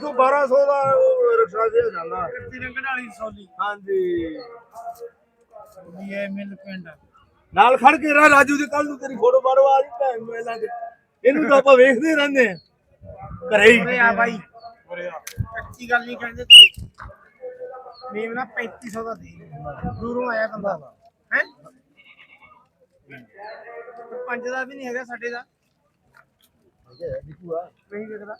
ਇਥੋਂ 1200 ਦਾ ਉਹ ਰਿਕਸ਼ਾ ਜਿਹਾ ਜਾਂਦਾ। ਤਿਰੰਗਣ ਵਾਲੀ ਸੌਲੀ ਹਾਂਜੀ। ਵੀ ਇਹ ਮਿਲ ਪਿੰਡ। ਨਾਲ ਖੜ ਕੇ ਰਾ ਰਾਜੂ ਦੀ ਕੱਲ ਨੂੰ ਤੇਰੀ ਫੋਟੋ ਬਾੜੋ ਆ ਜੀ ਭੈਣ ਮੇਲਾਂ ਦੇ ਇਹਨੂੰ ਤਾਂ ਆਪਾਂ ਵੇਖਦੇ ਰਹਿੰਦੇ ਆ ਘਰੇ ਹੀ। ਉਰੇ ਆ ਬਾਈ। ਉਰੇ ਆ। ਕੱਚੀ ਗੱਲ ਨਹੀਂ ਕਹਿੰਦੇ ਤੁਸੀਂ। ਮੇਮ ਨਾ 3500 ਦਾ ਦੇ ਦੂਰੋਂ ਆਇਆ ਬੰਦਾ। ਹੈ? ਪੰਜ ਦਾ ਵੀ ਨਹੀਂ ਹੈਗਾ ਸਾਡੇ ਦਾ। ਨਹੀਂ ਵਿਕਦਾ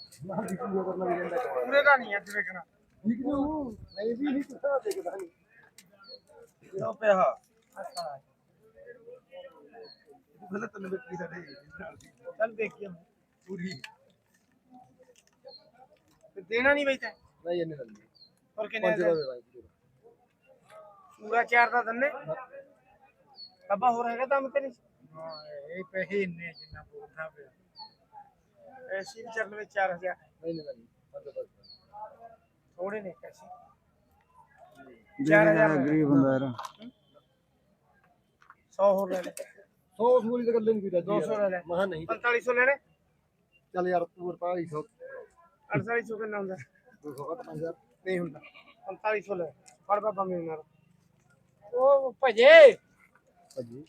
ਪੂਰੇ ਦਾ ਨਹੀਂ ਅੱਜ ਵਿਕਣਾ ਨਹੀਂ ਵੀ ਨਹੀਂ ਕਿਹਾ ਦੇਖਦਾ ਨਹੀਂ ਕਿਉਂ ਪਿਆ ਪਹਿਲਾਂ ਤੈਨੂੰ ਵੇਖੀ ਸਾਡੇ ਚੱਲ ਦੇਖੀਏ ਪੂਰੀ ਤੇ ਦੇਣਾ ਨਹੀਂ ਬਈ ਤੈਂ ਨਹੀਂ ਇਹਨੇ ਦੰਦੀ ਹੋਰ ਕਿੰਨੇ ਦਾ ਪੂਰਾ ਚਾਰ ਦਾ ਦੰਨੇ ਬਾਬਾ ਹੋਰ ਹੈਗਾ ਦਮ ਤੇ ਨਹੀਂ ਇਹ ਪੈਸੇ ਇੰਨੇ ਜਿੰਨਾ ਬੋਲਦਾ ਪਿਆ ਐਸੀ ਵੀ ਚੱਲ ਵਿੱਚ 4000 ਨਹੀਂ ਨਹੀਂ ਦੰਦੀ ਥੋੜੇ ਨੇ ਪੈਸੇ। 4000 ਗਰੀਬ ਬੰਦਾ ਯਾਰ। 100 ਹੋਰ ਲੈ ਲੈ। 100 ਸੂਰੀ ਤਾਂ ਗੱਲੇ ਨਹੀਂ ਕੋਈ 200 ਲੈ ਲੈ। ਮਹਾ ਨਹੀਂ। 4500 ਲੈਣੇ? ਚੱਲ ਯਾਰ ਤੂੰ 4500 4800 ਕਿੰਨਾ ਹੁੰਦਾ? 200 ਘੱਟ 5000 ਨਹੀਂ ਹੁੰਦਾ। 4500 ਲੈ। ਫੜ ਬਾਬਾ ਮੇਰੇ ਨਾਲ। ਉਹ ਭਜੇ। ਭਾਜੀ।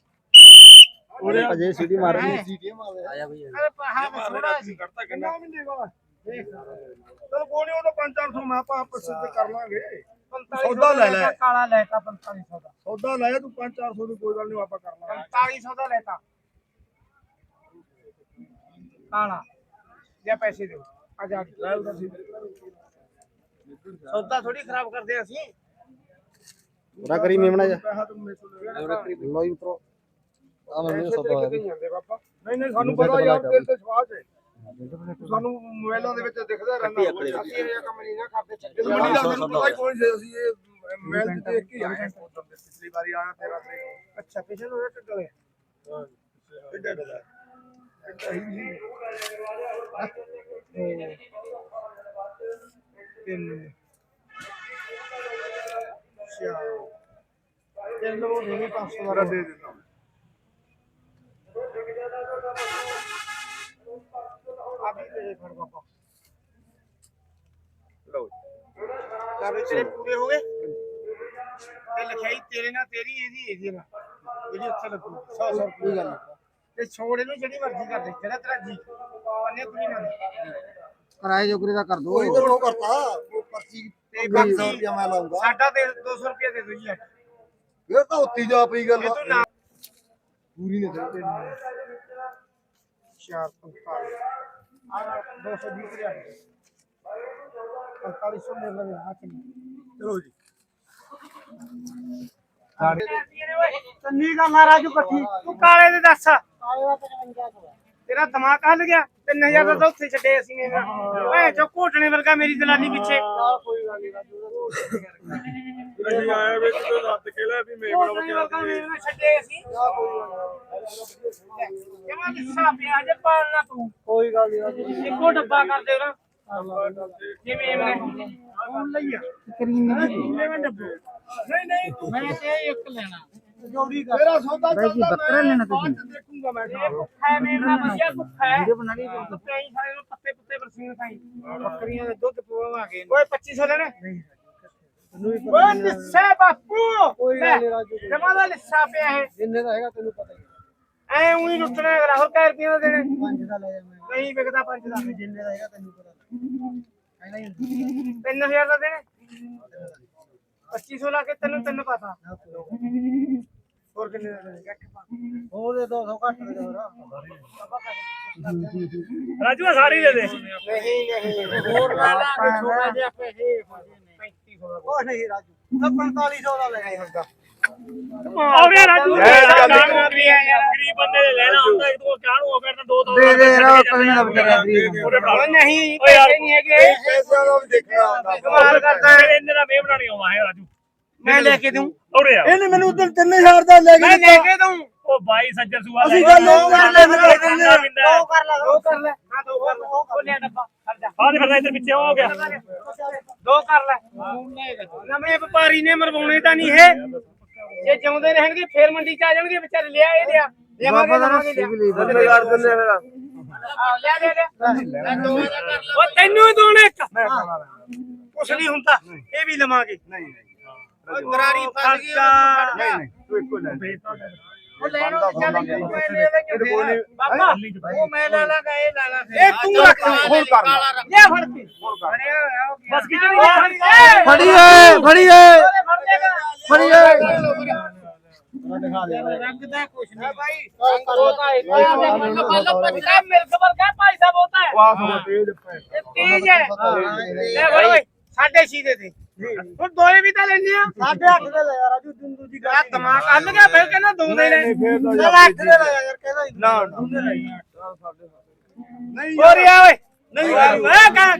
ਅਜੇ ਸੀਟੀ ਮਾਰ ਰਹੀ ਸੀਟੀਆਂ ਮਾਰਦੇ ਆਇਆ ਬਈ। ਅਰੇ ਪਹਾ ਥੋੜਾ ਸੀ ਕਰਤਾ ਕਿੰਨਾ? ਵੀ ਨਹੀਂ ਬਾਬਾ ਦੇਖ। ਚਲ ਕੋਈ ਨਹੀਂ ਉਹ ਤਾਂ 5-400 ਮੈਂ ਆਪਾਂ ਆਪਸ ਵਿੱਚ ਕਰ ਲਾਂਗੇ। 4500 ਸੌਦਾ ਲੈ ਲੈ। ਕਾਲਾ ਲੈਤਾ 4500 ਦਾ। ਸੌਦਾ ਲਾਇਆ ਤੂੰ 5-400 ਦੀ ਕੋਈ ਗੱਲ ਨਹੀਂ ਆਪਾਂ ਕਰ ਲਾਂਗੇ। 4500 ਦਾ ਲੈਤਾ ਕਾਲਾ। ਜਾਂ ਪੈਸੇ ਦਿਓ ਆ ਜਾ। ਲੈ ਉਹਦਾ ਸੀ ਸੌਦਾ ਥੋੜੀ ਖਰਾਬ ਕਰਦੇ ਹਾਂ ਅਸੀਂ। ਪੂਰਾ ਕਰੀ ਮੇਮਣਾ ਜਾ। ਪੈਸਾ ਤੂੰ ਮੇਰੇ ਤੋਂ ਲੈ ਲੈ। ਲੋ ਜੀ ਉਤਰੋ ਆ ਮੈਂ ਪੈਸੇ ਸਭ ਦੇ ਕੇ ਨਹੀਂ ਜਾਂਦੇ ਬਾਬਾ। ਨਹੀਂ ਨਹੀਂ ਸਾਨੂੰ ਪਤਾ ਯਾਰ ਤੇਰੇ ਤੇ ਸਵਾਸ ਹੈ। ਸਾਨੂੰ ਮੋਬਾਈਲਾਂ ਦੇ ਵਿੱਚ ਦਿਖਦਾ ਰਹਿੰਦਾ ਅਸੀਂ ਇਹ ਕੰਮ ਨਹੀਂ ਨਾ ਕਰਦੇ। ਮੰਡੀ ਜਾਂਦੇ ਨੂੰ ਪਤਾ ਹੀ ਕੋਈ ਨਹੀਂ ਅਸੀਂ ਇਹ ਮੋਬਾਈਲ ਤੇ ਦੇਖ ਕੇ ਹੀ ਆਏ। ਹਾਂ ਦੇ ਪਿਛਲੀ ਵਾਰੀ ਆਇਆ ਤੇਰਾ ਤੇ। ਅੱਛਾ ਪਿਛੇ ਨੂੰ ਰਟ ਗਏ ਇੱਡਾ ਡਦਾ ਇੱਡਾ ਹੀ ਨਹੀਂ ਤਿੰਨ ਚਾਰ ਤਿੰਨ ਲੋ ਦੇ 500 ਮੇਰਾ ਦਾ ਦੇ ਚਾਬੀ ਦੇ ਫੜ ਕਰ ਦੋ। ਕੋਈ ਤਾਂ ਉਹ ਕਰਤਾ। ਪਰਚੀ ਤੇ 500 ਰੁਪਏ ਮੈਂ ਲਾਉਂਗਾ ਸਾਡਾ ਤੇ 200 ਰੁਪਏ ਦੇ ਦੋ ਜੀ ਫਿਰ ਤਾਂ ਉੱਤੀ ਜਾ ਪਈ ਗੱਲ। ਪੂਰੀ ਨੇ ਦੇ 4 45 दो सौ बीस पैंतालीस सौ निन्यानवे हाथ में चलो जी ਚੰਨੀ ਗੱਲ ਆ ਰਾਜੂ ਇਕੱਠੀ ਤੂੰ ਕਾਲੇ ਦੇ ਦੱਸ। ਤੇਰਾ ਦਿਮਾਗ ਹੱਲ ਗਿਆ। 3000 ਦਾ ਤਾਂ ਉੱਥੇ ਛੱਡੇ ਅਸੀਂ ਨੇ ਓਏ ਜੋ ਘੋਟਣੇ ਵਰਗਾ ਮੇਰੀ ਦਲਾਲੀ ਪਿੱਛੇ। ਕੋਈ ਗੱਲ ਨਹੀਂ ਆਏ ਵਿੱਚ ਤੋਂ ਲੱਤ ਕੇ ਲੈ ਵੀ ਘੋਟਣੇ ਵਰਗਾ ਮੇਰੇ ਨਾਲ ਛੱਡੇ ਅਸੀਂ। ਕਿਵੇਂ ਲਿਸਾ ਪਿਆ ਜੇ ਪਾਲਣਾ ਤੂੰ। ਕੋਈ ਗੱਲ ਨਹੀਂ ਇੱਕੋ ਡੱਬਾ ਕਰ ਦੇ ਨਾ ਜਿਵੇਂ ਇਹਨੇ ਹੁਣ ਲਈਆ। ਡੱਬੇ? ਨਹੀਂ ਨਹੀਂ ਮੈਂ ਤੇ ਇੱਕ ਲੈਣਾ। ਮੇਰਾ ਸੌਦਾ ਬਾਈ ਜੀ, ਚੱਲਦਾ, ਬੱਕਰਾ ਲੈਣਾ ਬਾਅਦ ਤੁਸੀਂ? ਚ ਦੇਖੂੰਗਾ ਮੈਂ ਇਹ ਭੁੱਖਾ ਹੈ ਮੇਰੇ ਨਾਲ ਵਧੀਆ ਭੁੱਖਾ ਹੈ। ਵੀਡੀਓ ਬਣਾ ਲਈ ਕੁੱਤੇ ਹੀ ਸਾਰੇ ਨੂੰ ਪੱਤੇ ਪੁੱਤੇ ਬਰਸੀਨ ਖਾਈ ਬੱਕਰੀਆਂ ਦੇ ਦੁੱਧ ਪਵਾਵਾਂਗੇ। ਓਏ 2500 ਲੈਣਾ। ਓਏ ਲਿੱਸਾ ਬਾਪੂ। ਰਾਜੂ ਜਮਾ ਦਾ ਲਿੱਸਾ ਪਿਆ ਹੈ ਜਿੰਨੇ ਦਾ ਹੈਗਾ ਤੈਨੂੰ ਪਤਾ ਹੀ ਐ ਉਹੀ ਲੁੱਟਣਾ ਹੈ ਹੋਰ ਕੈ ਰੁਪਈਆ ਦਾ ਦੇਣੇ? ਪੰਜ ਦਾ ਲੈ ਜਾ ਮੈਂ। ਨਹੀਂ ਵਿਕਦਾ ਪੰਜ ਦਾ। ਜਿੰਨੇ ਦਾ ਹੈਗਾ ਤੈਨੂੰ ਪਤਾ। ਕਹਿੰਦਾ ਹੀ 3000 ਦਾ ਦੇਣੇ? 2500 ਲਾ ਕੇ ਤੈਨੂੰ ਤੈਨੂੰ ਪਤਾ ਹੋਰ ਕਿੰਨੇ ਦਾ ਦੇਣੇ ਉਹਦੇ 200 ਘੱਟ ਦੇ ਹੋਰ। ਰਾਜੂ ਆ ਸਾਰੀ ਦੇ ਦੇ। ਨਹੀਂ ਨਹੀਂ ਹੋਰ ਲਾ ਲਾਂਗੇ ਛੋਟਾ ਜਿਹਾ ਪੈਸੇ। 3500 ਦਾ ਉਹ ਨਹੀਂ ਰਾਜੂ ਤਾਂ 4500 ਦਾ ਲੈ ਗਿਆ ਹੁੰਦਾ ਰਾਜੂ। ਵੀ ਹੈ ਯਾਰ ਗਰੀਬ ਬੰਦੇ ਨੇ ਲੈਣਾ ਹੁੰਦਾ ਇੱਕ ਦੋ ਕਾਹਨੂੰ ਹੋ ਫਿਰ ਤਾਂ ਦੋ ਦੋ ਦੇ ਦੇ ਯਾਰ ਕੋਈ ਨਾ ਵਿਚਾਰਾ ਗਰੀਬ ਓ ਨਹੀਂ ਪੈਸੇ ਨਹੀਂ ਹੈਗੇ। ਪੈਸਿਆਂ ਦਾ ਵੀ ਦੇਖਣਾ ਹੁੰਦਾ। ਕਮਾਲ ਕਰਦਾ ਹੈ। ਇਹਨੇ ਦਾ ਮੇਮ ਨਹੀਂ ਆਉਂਦਾ ਹੈ ਰਾਜੂ। ਮੈਂ ਲੈ ਕੇ ਦੂੰ। ਔਰੇ ਆ। ਇਹਨੇ ਮੈਨੂੰ ਉਦੋਂ 3000 ਦਾ ਲੈ ਮੈਂ ਲੈ ਕੇ ਦੂੰ। ਉਹ ਬਾਈ ਸੱਜਰ ਸੁਆ ਅਸੀਂ ਗੱਲ ਉਹ ਕਰ ਲੈ ਫਿਰ ਕਹਿੰਦੇ ਆ। ਦੋ ਕਰ ਲੈ ਦੋ ਕਰ ਲੈ। ਹਾਂ ਦੋ ਕਰ ਲੈ। ਉਹ ਲਿਆ ਡੱਬਾ ਖੜ ਜਾ। ਆਹ ਦੇ ਫਿਰ ਇੱਧਰ ਪਿੱਛੇ ਹੋ ਗਿਆ। ਦੋ ਕਰ ਲੈ। ਨਵੇਂ ਵਪਾਰੀ ਨੇ ਮਰਵਾਉਣੇ ਤਾਂ ਨਹੀਂ ਇਹ। ਜੇ ਜਿਉਂਦੇ ਰਹਿਣਗੇ ਫੇਰ ਮੰਡੀ ਚ ਆ ਜਾਣਗੇ ਵਿਚਾਰੇ ਲਿਆ ਇਹ ਲਿਆ। ਲਿਆਵਾਂਗੇ ਲਵਾਂਗੇ ਲਿਆ। ਬੰਦੇ ਕਰ ਦਿੰਦੇ ਲੈ ਲੈ ਲੈ ਉਹ ਤੈਨੂੰ ਹੀ ਦੋਣੇ ਇੱਕ। ਕੁਛ ਨਹੀਂ ਹੁੰਦਾ ਇਹ ਵੀ ਲਵਾਂਗੇ। ਨਹੀਂ ਨਹੀਂ। ਕਰਾਰੀ ਫਸ ਗਈ ਨਹੀਂ ਨਹੀਂ ਤੂੰ ਇੱਕੋ ਲੈ ਉਹ ਲੈਣੋ ਚੱਲ ਮੈਂ ਲੈ ਇਹਦੇ ਕੋਲ ਨਹੀਂ। ਬਾਬਾ ਉਹ ਮੈਂ ਲੈ ਲਾਂਗਾ ਇਹ ਲੈ ਲਾ ਇਹ ਤੂੰ ਰੱਖ। ਹੋਰ ਕਰ ਲੈ। ਲੈ ਫੜ ਕੇ। ਬਸ ਕਿਤੇ ਫੜੀ ਏ ਫੜੀ ਏ। ਫੜੀ ਏ ਰੰਗ ਦਾ ਕੁਛ ਨਹੀਂ ਭਾਈ ਰੰਗ ਹੋਤਾ ਹੈ ਮਤਲਬ ਪੱਕਾ ਮਿਲਕ ਵਰਗਾ ਭਾਈ ਸਾਹਿਬ ਹੋਤਾ ਹੈ ਵਾਹ ਹੋ ਤੇਜ ਪੈ ਇਹ ਤੇਜ ਹੈ ਲੈ ਫੜ ਓਏ ਸਾਢੇ ਛੇ ਦੇ ਦੇ ਹੁਣ ਦੋਏ ਵੀ ਤਾਂ ਲੈਣੇ ਆ ਸਾਢੇ ਅੱਠ ਦੇ ਲੈ ਯਾਰ ਅਜੂ ਦੂੰ ਦੂਜੀ ਆ ਦਿਮਾਗ ਹੱਲ ਗਿਆ ਫਿਰ ਕਹਿੰਦਾ ਦੋ ਦੇ ਲੈ ਨਹੀਂ ਫੇਰ ਤਾਂ ਚੱਲ ਅੱਠ ਦੇ ਲੈ ਯਾਰ ਕਹਿੰਦਾ ਹੀ। ਨਾ ਨਹੀਂ ਹੋਰ ਆ ਓਏ ਨਹੀਂ ਆ ਕਾ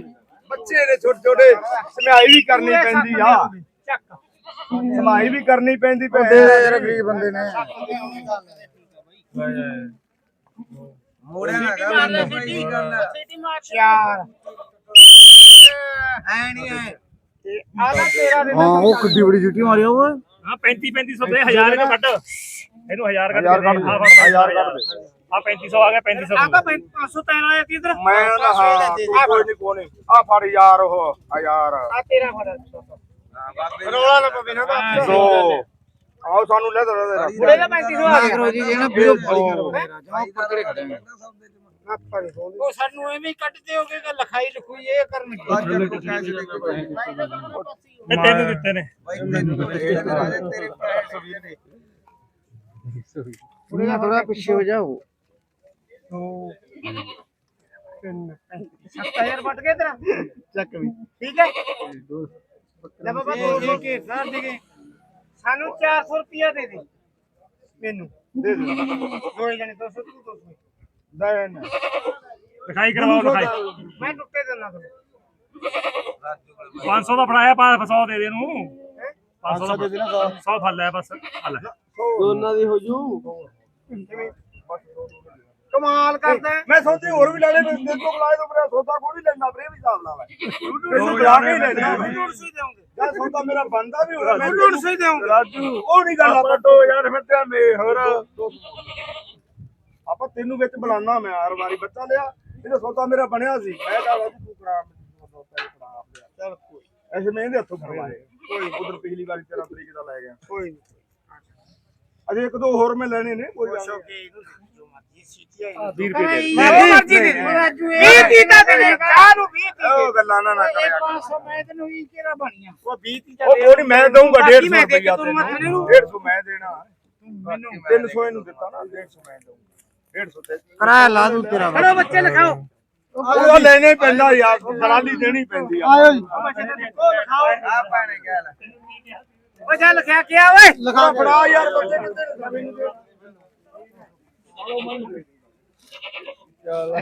ਬੱਚੇ ਨੇ ਛੋਟੇ ਛੋਟੇ ਸਮਾਈ ਵੀ ਕਰਨੀ ਪੈਂਦੀ ਆ ਚੱਕ ਸਮਾਈ ਵੀ ਕਰਨੀ ਪੈਂਦੀ ਪੈ ਯਾਰ ਗਰੀਬ ਬੰਦੇ ਨੇ। ਮੋੜਿਆ ਨਾ ਕਰ। ਸਿੱਟੀ ਮਾਰ ਚਾਰ ਐ ਨਹੀਂ ਐ। ਆ ਨਾ ਤੇਰਾ ਦੇ ਹਾਂ ਉਹ ਕਿੱਡੀ ਬੜੀ ਜੁੱਟੀ ਮਾਰੀ ਓਏ ਹਾਂ 35 3500 ਦੇ 1000 ਇਹਨੂੰ ਕੱਢ। ਇਹਨੂੰ 1000 ਕੱਢ ਹਜ਼ਾਰ ਕੱਢ ਦੇ। ਆ 3500 ਆ ਗਿਆ 3500 ਆ ਤਾਂ 500 ਤੈਨੂੰ ਆਇਆ ਕਿਧਰ? ਮੈਂ ਨਾ ਹਾਂ ਤੂੰ ਕੋਈ ਨਹੀਂ ਕੋਈ ਨਹੀਂ ਆ ਫੜ ਯਾਰ ਉਹ ਆ ਯਾਰ ਆ ਤੇਰਾ ਫੜ। ਰੋਲਾ ਨਾ ਪਵੇ ਨਾ ਦੋ ਆਓ ਸਾਨੂੰ ਲੈ ਦੋ ਦੇ ਬੁੜੇ ਦਾ 3500 ਆ ਗਿਆ ਕਰੋ ਜੀ ਜਿਹੜਾ ਵੀਡੀਓ ਬੜੀ ਕਰੋ ਜਮਾ ਉੱਪਰ ਤੇਰੇ ਖੜੇ ਨੇ ਉਹ ਸਾਨੂੰ ਐਵੇਂ ਹੀ ਕੱਢਦੇ ਹੋਗੇ ਕਿ ਲਿਖਾਈ ਲਖੂਈ ਇਹ ਕਰਨਗੇ ਇਹ ਤੈਨੂੰ ਦਿੱਤੇ ਨੇ। ਥੋੜਾ ਜਿਹਾ ਥੋੜਾ ਪਿੱਛੇ ਹੋ ਜਾਓ। 7000 ਵੱਟ ਕੇ ਤੇਰਾ। ਚੱਕ ਵੀ। ਠੀਕ ਹੈ। ਲੈ ਬਾਬਾ 200 ਕੇ ਸਾਰ ਦੇ ਗਏ ਸਾਨੂੰ 400 ਰੁਪਿਆ ਦੇ ਦੇ। ਮੈਨੂੰ। ਦੇ ਦੇ। ਦੋਏ ਜਣੇ 200 ਤੂੰ 200 ਦੇ ਨਾ ਲਿਖਾਈ ਕਰਵਾਓ ਲਿਖਾਈ। ਮੈਂ ਲੁੱਟੇ ਦਿੰਦਾ ਤੁਹਾਨੂੰ 500 ਦਾ ਫੜਾਇਆ 500 ਦੇ ਦੇ ਇਹਨੂੰ। 500 ਦਾ ਦੇ ਦੇਣਾ 100 ਫੜ ਲਿਆ ਬਸ ਹੱਲ ਦੋਨਾਂ ਦੀ ਹੋ ਜੂ। ਕਮਾਲ ਕਰਦਾ ਹੈ। ਮੈਂ ਸੋਚੀ ਹੋਰ ਵੀ ਲੈ ਲੈ ਤੇ ਤੋਂ ਬੁਲਾਏ ਤੋਂ ਮੇਰਾ ਸੌਦਾ ਕੋਈ ਨਹੀਂ ਲੈਂਦਾ ਵੀਰੇ ਵੀ ਹਿਸਾਬ ਨਾਲ ਤੈਨੂੰ ਬੁਲਾ ਕੇ ਹੀ ਲੈਣਾ ਸੌ ਹੀ ਦੇਵਾਂਗੇ ਯਾਰ ਸੌਦਾ ਮੇਰਾ ਬੰਦਾ ਵੀ ਹੋਣਾ ਡੂਢ ਸੌ ਹੀ ਦੇਵਾਂਗੇ ਰਾਜੂ ਉਹ ਨਹੀਂ ਗੱਲ ਆਪਾਂ ਤੋਂ ਯਾਰ ਫਿਰ ਤੇ ਮੇ ਹੋਰ। ਆਪਾਂ ਤੈਨੂੰ ਵਿੱਚ ਬੁਲਾਣਾ ਮੈਂ ਹਰ ਵਾਰੀ ਬੱਚਾ ਲਿਆ ਇਹਦਾ ਸੌਦਾ ਮੇਰਾ ਬਣਿਆ ਸੀ। ਮੈਂ ਕਹਾ ਰਾਜੂ ਤੂੰ ਕਰਾ ਮੈਨੂੰ ਸੌਦਾ ਇਹ ਫੜਾ ਆਪ ਲਿਆ। ਚੱਲ ਕੋਈ ਐਸੇ ਮੈਂ ਇਹਦੇ ਹੱਥੋਂ ਫੜਵਾਏ ਕੋਈ ਉਧਰ ਪਿਛਲੀ ਵਾਰੀ 13 ਤਰੀਕ ਦਾ ਲੈ ਗਿਆ। ਕੋਈ ਨਹੀਂ ਅਜੇ ਇੱਕ ਦੋ ਹੋਰ ਮੈਂ ਲੈਣੇ ਨੇ ਕੋਈ ਗੱਲ ਖੁਸ਼ ਹੋ ਨਹੀਂ। ਕੇ ਇਹਨੂੰ। ਜੋ ਮਰਜ਼ੀ ਸੀਟੀ ਆਈ 20 ਰੁਪਏ ਦੇ ਮੈਂ ਉਹ ਮਰਜ਼ੀ ਦੇ ਦੇ ਰਾਜੂ ਇਹ 20 ਦਾ ਦੇ ਦੇ ਚਾਹ ਨੂੰ 20 ਦੀ ਉਹ ਗੱਲਾਂ ਨਾ ਨਾ ਕਰਿਆ 500 ਮੈਂ ਤੈਨੂੰ 20 ਕਿਹੜਾ ਬਣੀਆਂ? ਉਹ 20 ਦੀ ਉਹ ਕੋਈ ਨਹੀਂ ਮੈਂ ਦਊਂਗਾ 150 ਮੈਂ ਦੇ ਕੇ ਰੁਪਇਆ ਤੈਨੂੰ। ਮੱਥੇ ਨੂੰ 150 ਮੈਂ ਦੇਣਾ। ਮੈਨੂੰ 300 ਇਹਨੂੰ ਦਿੱਤਾ ਨਾ 150 ਮੈਂ ਦਊਂਗਾ। 150 ਤੇ ਕਰਾਇਆ ਲਾ ਦੂ ਤੇਰਾ ਖੜੋ ਬੱਚੇ। ਲਿਖਾਓ। ਉਹ ਲੈਣੇ ਹੀ ਪੈਂਦਾ ਯਾਰ ਦਲਾਲੀ ਦੇਣੀ ਪੈਂਦੀ ਆ। ਆਇਓ ਜੀ। ਬੱਚੇ ਲਿਖੋ ਲਿਖਾਓ ਆ। ਪਾਣੇ ਗੱਲ ਉਹ ਜਾ ਲਿਖਿਆ ਕੀ ਓਏ? ਲਿਖਾ ਫੜਾ ਯਾਰ ਬੱਚੇ ਨੇ ਮੈਨੂੰ ਦੇ। ਚਲੋ।